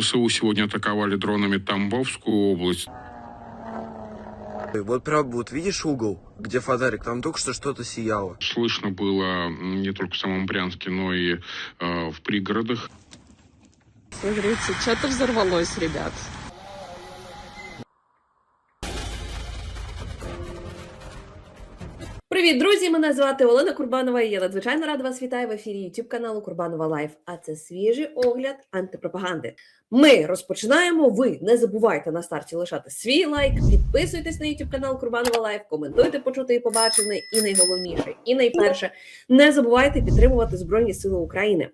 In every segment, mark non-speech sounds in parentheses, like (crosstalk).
ВСУ сегодня атаковали дронами Тамбовскую область. Вот прям вот видишь угол, где фонарик, там только что что-то сияло. Слышно было не только в самом Брянске, но и э, в пригородах. Смотрите, что-то взорвалось, ребят. Привіт, друзі! Мене звати Олена Курбанова. і Я надзвичайно рада вас вітаю в ефірі YouTube каналу Курбанова Лайф. А це свіжий огляд антипропаганди. Ми розпочинаємо. Ви не забувайте на старті лишати свій лайк, підписуйтесь на YouTube канал Курбанова Лайф, коментуйте почути і побачене. І найголовніше, і найперше, не забувайте підтримувати Збройні Сили України.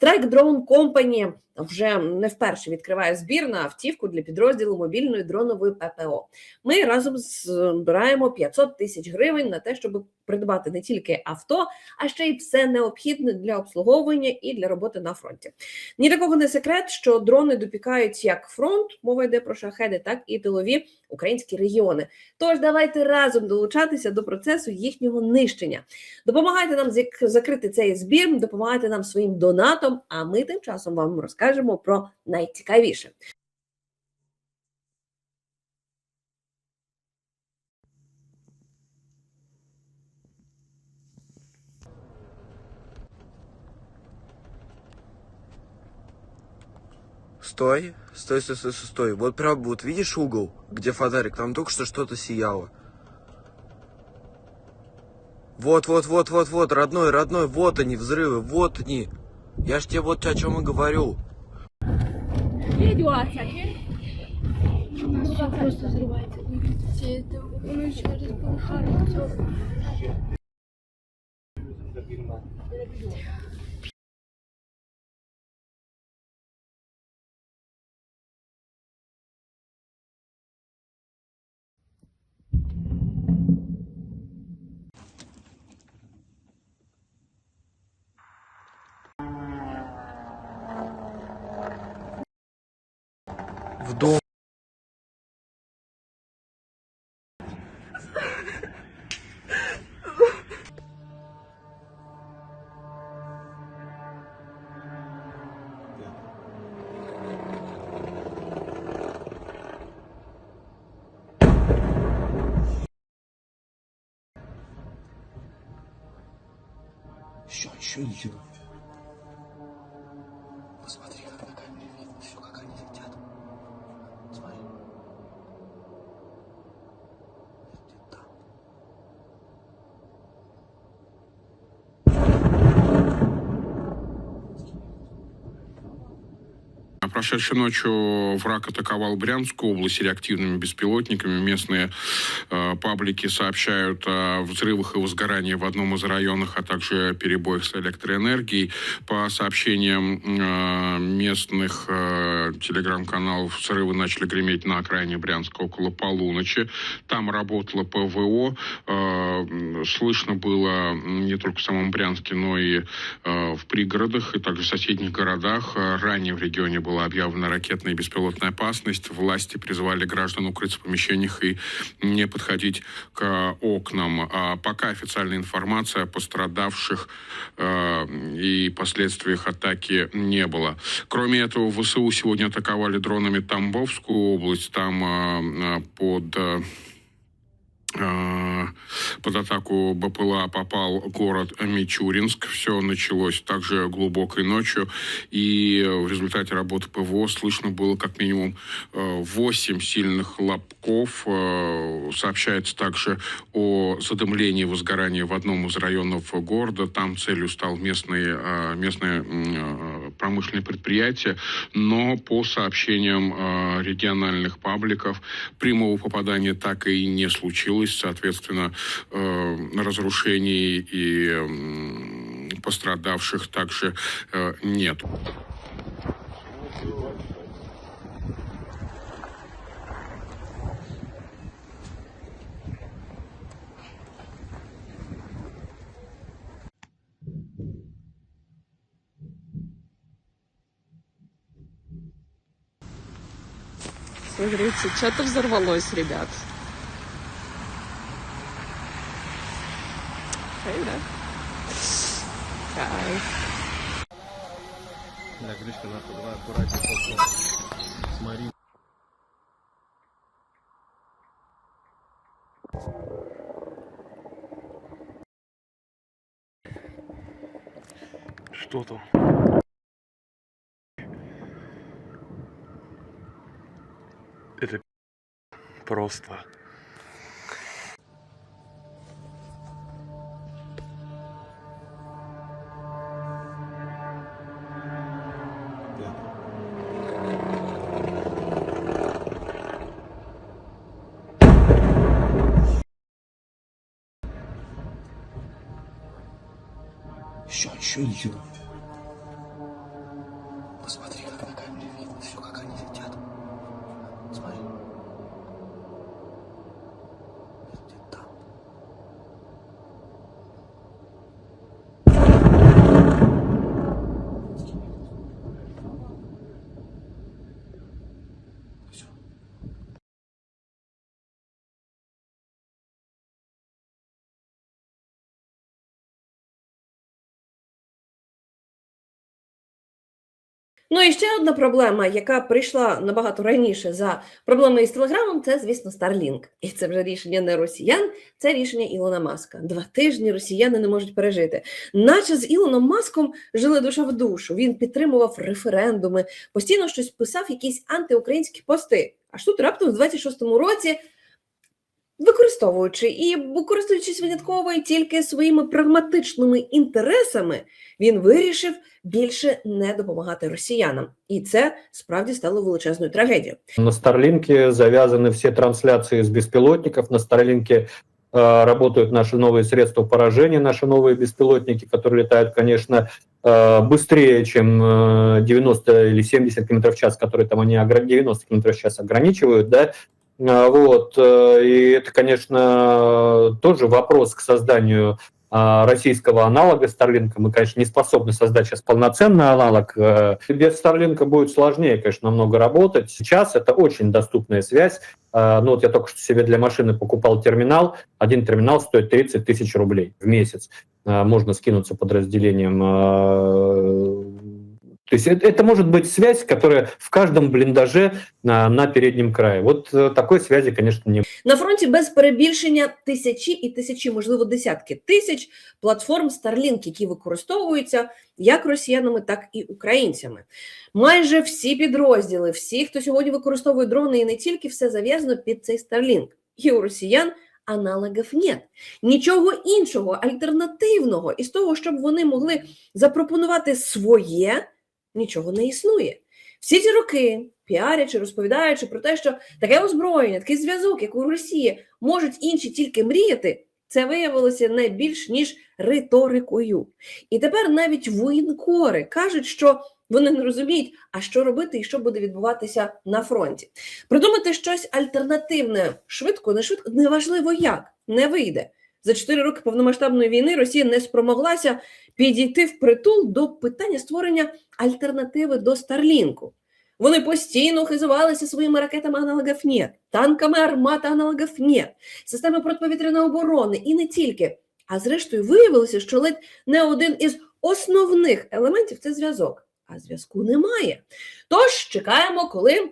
Strike Drone Company вже не вперше відкриває збір на автівку для підрозділу мобільної дронової ППО. Ми разом збираємо 500 тисяч гривень на те, щоб придбати не тільки авто, а ще й все необхідне для обслуговування і для роботи на фронті. Ні для кого не секрет, що дрони допікають як фронт, мова йде про шахеди, так і тилові українські регіони. Тож давайте разом долучатися до процесу їхнього нищення. Допомагайте нам зак- закрити цей збір, допомагайте нам своїм донатом. А ми тим часом вам розкажемо про найцікавіше. Стой, стой, стой, стой, стой. Вот прям вот видишь угол, где фонарик, там только что что-то сияло. Вот, вот, вот, вот, вот, родной, родной, вот они, взрывы, вот они. Я ж тебе вот о чем и говорю. Все просто взрывается. Видите, это он еще В дом. Еще, еще, еще. Посмотри, как на камере видно все, как они летят. Смотри. Где там? А Прошедшей ночью враг атаковал Брянскую область реактивными беспилотниками. Местные э, паблики сообщают о взрывах и возгорании в одном из районов, а также перебоях с электроэнергией. По сообщениям э, местных э, телеграм-каналов, взрывы начали греметь на окраине Брянска около полуночи. Там работало ПВО. Э, слышно было не только в самом Брянске, но и э, в пригородах и также в соседних городах. Ранее в регионе была объявлена ракетная и беспилотная опасность. Власти призвали граждан укрыться в помещениях и не подходить к окнам. А пока официальная информация о пострадавших э, и последствиях атаки не было. Кроме этого, ВСУ сегодня атаковали дронами Тамбовскую область. Там э, э, под... э, под атаку БПЛА попал город Мичуринск. Все началось также глубокой ночью. И в результате работы ПВО слышно было как минимум 8 сильных лобков. Э, Сообщается также о задымлении и возгорании в одном из районов города. Там целью стал местный, э, местное э, промышленное предприятие. Но по сообщениям э, региональных пабликов прямого попадания так и не случилось. Соответственно, э, разрушений и м, пострадавших также э, нет. Смотрите, что-то взорвалось, ребят. Да? Гришка, нахуй, давай аккуратнее. Смотри. Что там? Это просто. 你知道 Ну і ще одна проблема, яка прийшла набагато раніше за проблемою з телеграмом, це, звісно, Starlink. І це вже рішення не росіян, це рішення Ілона Маска. Два тижні росіяни не можуть пережити. Наче з Ілоном Маском жили душа в душу. Він підтримував референдуми, постійно щось писав, якісь антиукраїнські пости. Аж тут раптом в 26-му році. Використовуючи і користуючись винятково і тільки своїми прагматичними інтересами, він вирішив більше не допомагати росіянам, і це справді стало величезною трагедією. На Старлинке завязаны все трансляции с беспилотников. На Старлинке э, работают наши новые средства поражения, наши новые беспилотники, которые летают, конечно, э, быстрее, чем э, 90 или 70 км в час, которые там они огра- 90 км в час ограничивают, да. А, Вот, э, и это, конечно, тоже вопрос к созданию а, российского аналога Starlink. Мы, конечно, не способны создать сейчас полноценный аналог. Э, Без Starlink будет сложнее, конечно, намного работать. Сейчас это очень доступная связь. Э, Ну вот я только что себе для машины покупал терминал. Один терминал стоит 30 тысяч рублей в месяц. Можно скинуться подразделением. э, То есть это, это может быть связь, которая в каждом блиндаже на, на переднем крае. Вот э, такой связи, конечно, не На фронті без перебільшення тисячі і тисячі, можливо, десятки тисяч платформ Starlink, які використовуються як росіянами, так і українцями. Майже всі підрозділи, всі, хто сьогодні використовує дрони, і не тільки все зав'язано під цей Starlink. І у росіян аналогів нет. Нічого іншого, альтернативного із того, щоб вони могли запропонувати своє, нічого не існує. Всі ці роки, піарячи, розповідаючи про те, що таке озброєння, такий зв'язок, як у Росії, можуть інші тільки мріяти, це виявилося не більш ніж риторикою. І тепер навіть воєнкори кажуть, що вони не розуміють, а що робити і що буде відбуватися на фронті. Придумати щось альтернативне швидко, не швидко, неважливо як, не вийде. За чотири роки повномасштабної війни Росія не спромоглася підійти в притул до питання створення альтернативи до Старлінку. Вони постійно хизувалися своїми ракетами аналогів ні, танками армата аналогів ні, системи протиповітряної оборони і не тільки. А зрештою виявилося, що ледь не один із основних елементів це зв'язок. А зв'язку немає. Тож чекаємо, коли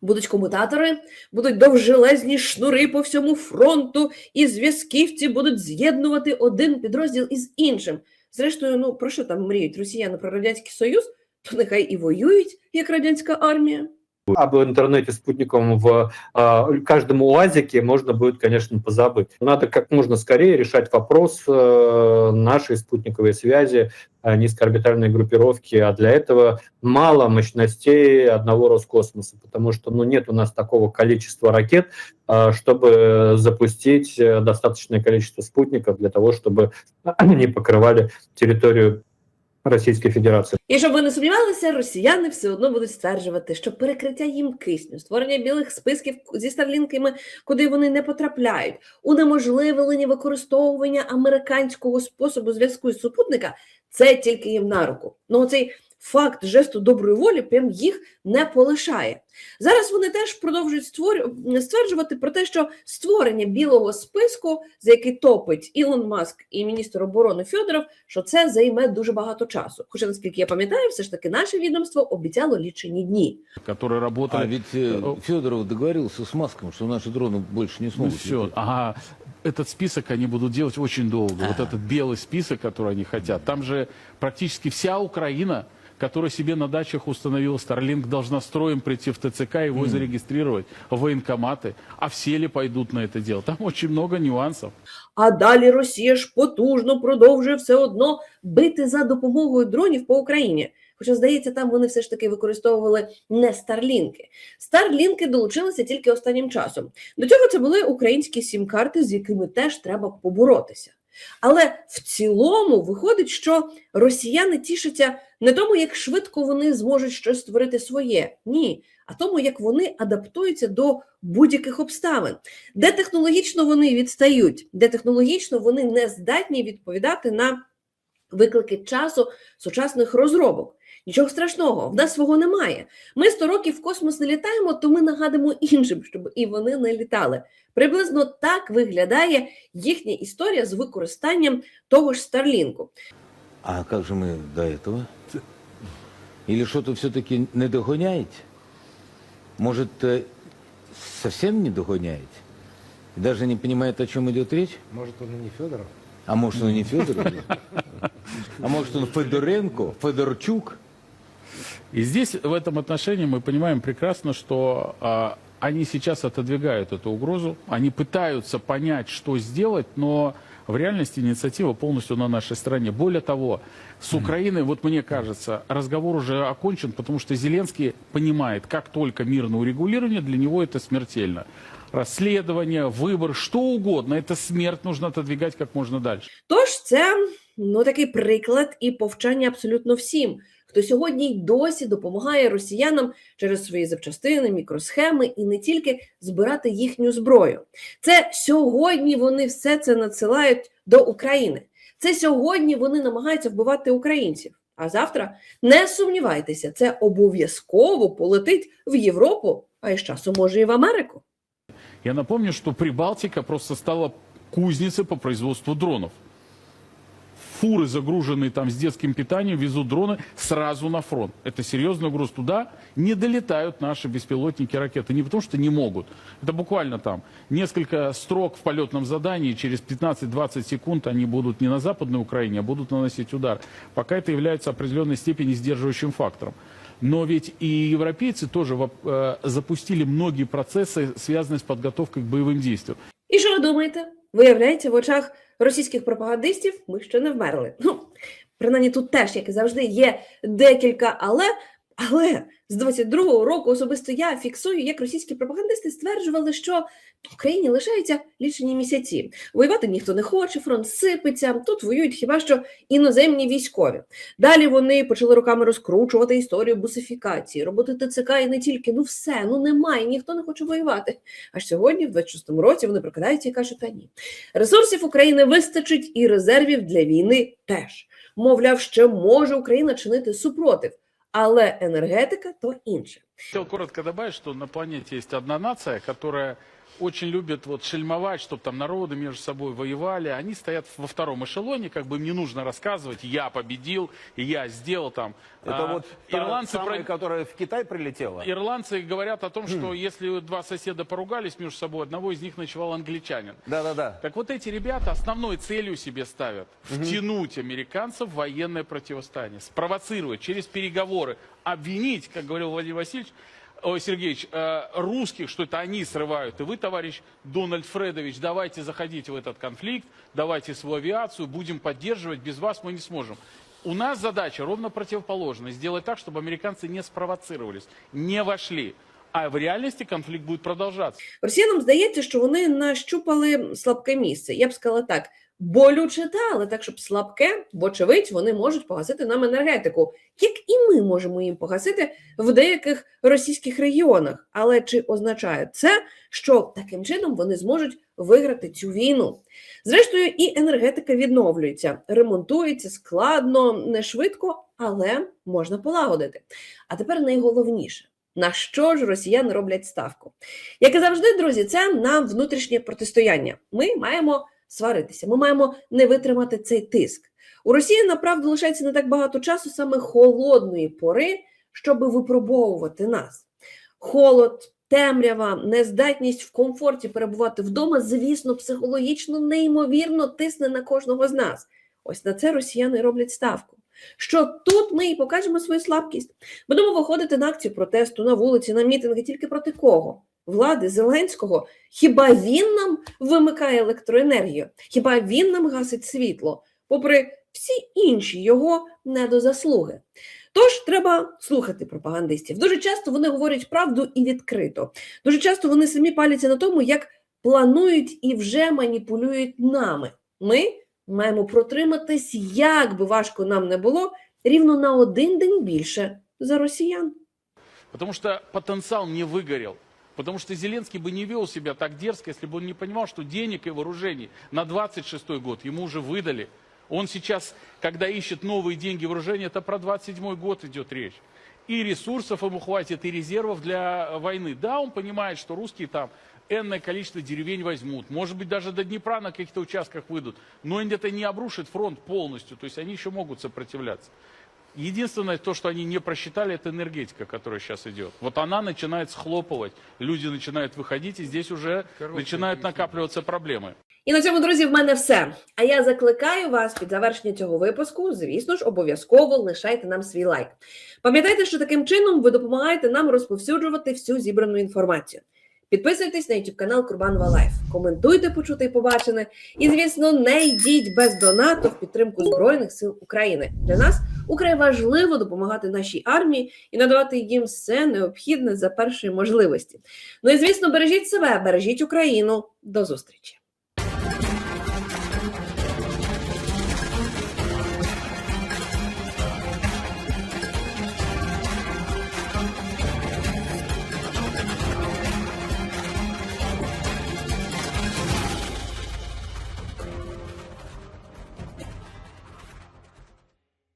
будуть комутатори, будуть довжелезні шнури по всьому фронту, і зв'язківці будуть з'єднувати один підрозділ із іншим. Зрештою, ну про що там мріють росіяни про радянський союз? То нехай і воюють, як радянська армія. Об интернете спутниковом в э, каждом УАЗике можно будет, конечно, позабыть. Надо как можно скорее решать вопрос э, нашей спутниковой связи, э, низкоорбитальной группировки, а для этого мало мощностей одного Роскосмоса, потому что ну, нет у нас такого количества ракет, э, чтобы запустить э, достаточное количество спутников для того, чтобы (clears throat) они покрывали территорию Российской Федерації. І щоб ви не сумнівалися, росіяни все одно будуть стверджувати, що перекриття їм кисню, створення білих списків зі старлінками, куди вони не потрапляють, унеможливлення використовування американського способу зв'язку з супутника це тільки їм на руку. Ну, цей факт жесту доброї волі прям їх не полишає. Зараз вони теж продовжують створю- стверджувати про те, що створення білого списку, за який топить Ілон Маск і міністр оборони Федоров, що це займе дуже багато часу. Хоча, наскільки я пам'ятаю, все ж таки наше відомство обіцяло лічені дні. которые работали. А ведь э, Федоров договорился с Маском, что наши дроны больше не Ну смогут. все, летать. ага. Этот список они будут делать очень долго. Вот этот белый список, который они хотят. Там же практически вся Украина, которая себе на дачах установила Starlink, должна строем прийти в ТЦК, его зарегистрировать, в военкоматы. А все ли пойдут на это дело? Там очень много нюансов. А далі Росія ж потужно продовжує все одно бити за допомогою дронів по Україні. Хоча, здається, там вони все ж таки використовували не старлінки. Старлінки долучилися тільки останнім часом. До цього це були українські сім-карти, з якими теж треба поборотися. Але в цілому виходить, що росіяни тішаться не тому, як швидко вони зможуть щось створити своє, ні, а тому, як вони адаптуються до будь-яких обставин, де технологічно вони відстають, де технологічно вони не здатні відповідати на виклики часу сучасних розробок. Нічого страшного, в нас свого немає. Ми 100 років в космос не літаємо, то ми нагадимо іншим, щоб і вони не літали. Приблизно так виглядає їхня історія з використанням того ж Старлінку. А как же мы до этого? Или что-то все-таки не догоняете? Может, э, совсем не догоняете? И даже не понимает, о чем идет речь? Может, он и не Федоров? А может, он не Федоров? А может, он Федоренко, Федорчук? И здесь в этом отношении мы понимаем прекрасно, что а, они сейчас отодвигают эту угрозу, они пытаются понять, что сделать, но в реальности инициатива полностью на нашей стороне. Более того, с Украиной, вот мне кажется, разговор уже окончен, потому что Зеленский понимает, как только мирное урегулирование, для него это смертельно. Расследование, выбор, что угодно, это смерть нужно отодвигать как можно дальше. Тож це ну такий приклад і повчання абсолютно всім, хто сьогодні й досі допомагає росіянам через свої запчастини, мікросхеми і не тільки збирати їхню зброю. Це сьогодні вони все це надсилають до України. Це сьогодні вони намагаються вбивати українців. А завтра не сумнівайтеся, це обов'язково полетить в Європу, а із часом може і в Америку. Я напомню, что Прибалтика просто стала кузницей по производству дронов. Фуры, загруженные там с детским питанием, везут дроны сразу на фронт. Это серьезная угроза. Туда не долетают наши беспилотники и ракеты. Не потому что не могут. Это буквально там несколько строк в полетном задании. Через 15-20 секунд они будут не на Западной Украине, а будут наносить удар. Пока это является определенной степени сдерживающим фактором. Но ведь и европейцы тоже э, запустили многие процессы, связанные с подготовкой к боевым действиям. І що ви думаєте? Виявляється, в очах російських пропагандистів ми ще не вмерли. Ну, принаймні тут теж, як і завжди, є декілька але. Але з 22-го року особисто я фіксую, як російські пропагандисти стверджували, що Україні лишаються лічені місяці. Воювати ніхто не хоче, фронт сипеться. Тут воюють хіба що іноземні військові. Далі вони почали руками розкручувати історію бусифікації, роботи ТЦК і не тільки. Ну все, ну немає, ніхто не хоче воювати. Аж сьогодні, в 26-му році, вони прокидаються і кажуть, та ні. Ресурсів України вистачить і резервів для війни теж. Мовляв, ще може Україна чинити супротив, але енергетика то інше. Хотел коротко добавить, что на планете есть одна нация, которая очень любит вот шельмовать, чтобы там народы между собой воевали. Они стоят во втором эшелоне, как бы им не нужно рассказывать, я победил, и я сделал там. Это А, вот ирландцы самая, про- которая в Китай прилетела? Ирландцы говорят о том, что если два соседа поругались между собой, одного из них ночевал англичанин. Да-да-да. Так вот эти ребята основной целью себе ставят втянуть американцев в военное противостояние, спровоцировать через переговоры, обвинить, как говорил Владимир Васильевич, Ой, Сергеевич, э, русских, что это они срывают. И вы, товарищ Дональд Фредович, давайте заходите в этот конфликт, давайте свою авиацию, будем поддерживать, без вас мы не сможем. У нас задача ровно противоположная. Сделать так, чтобы американцы не спровоцировались, не вошли. А в реальности конфликт будет продолжаться. Росіянам здається, що вони нащупали слабке місце. Я б сказала так: болюче але так, щоб слабке, вочевидь, вони можуть погасити нам енергетику, як і ми можемо їм погасити в деяких російських регіонах. Але чи означає це, що таким чином вони зможуть виграти цю війну. Зрештою, і енергетика відновлюється, ремонтується складно, не швидко, але можна полагодити. А тепер найголовніше. На що ж росіяни роблять ставку? Як і завжди, друзі, це на внутрішнє протистояння. Ми маємо сваритися, ми маємо не витримати цей тиск. У Росії направду лишається не так багато часу саме холодної пори, щоб випробовувати нас. Холод, темрява, нездатність в комфорті перебувати вдома, звісно, психологічно неймовірно тисне на кожного з нас. Ось на це росіяни роблять ставку. Що тут ми і покажемо свою слабкість. Будемо виходити на акцію протесту, на вулиці, на мітинги тільки проти кого? Влади Зеленського. Хіба він нам вимикає електроенергію? Хіба він нам гасить світло? Попри всі інші його недозаслуги. Тож треба слухати пропагандистів. Дуже часто вони говорять правду і відкрито. Дуже часто вони самі паляться на тому, як планують і вже маніпулюють нами. Ми маємо протриматись, як би важко нам не було, рівно на один день більше за росіян. Потому что потенциал не выгорел. Потому что Зеленский бы не вел себя так дерзко, если бы он не понимал, что денег и вооружений на 26 год ему уже выдали. Он сейчас, когда ищет новые деньги вооружения, это про 27 год идет речь. И ресурсов ему хватит, и резервов для войны. Да, он понимает, что русские там энное количество деревень возьмут. Может быть, даже до Днепра на каких-то участках выйдут. Но это не обрушит фронт полностью. То есть они еще могут сопротивляться. Единственное, то, что они не просчитали, это энергетика, которая сейчас идет. Вот она начинает схлопывать, люди начинают выходить, и здесь уже начинают накапливаться проблемы. І на цьому, друзі, в мене все. А я закликаю вас під завершення цього випуску, звісно ж, обов'язково лишайте нам свій лайк. Пам'ятайте, що таким чином ви допомагаєте нам розповсюджувати всю зібрану інформацію. Підписуйтесь на YouTube канал Курбанова Лайф, коментуйте почути і побачене. І, звісно, не йдіть без донату в підтримку Збройних сил України. Для нас украй важливо допомагати нашій армії і надавати їм все необхідне за першої можливості. Ну і звісно, бережіть себе, бережіть Україну. До зустрічі!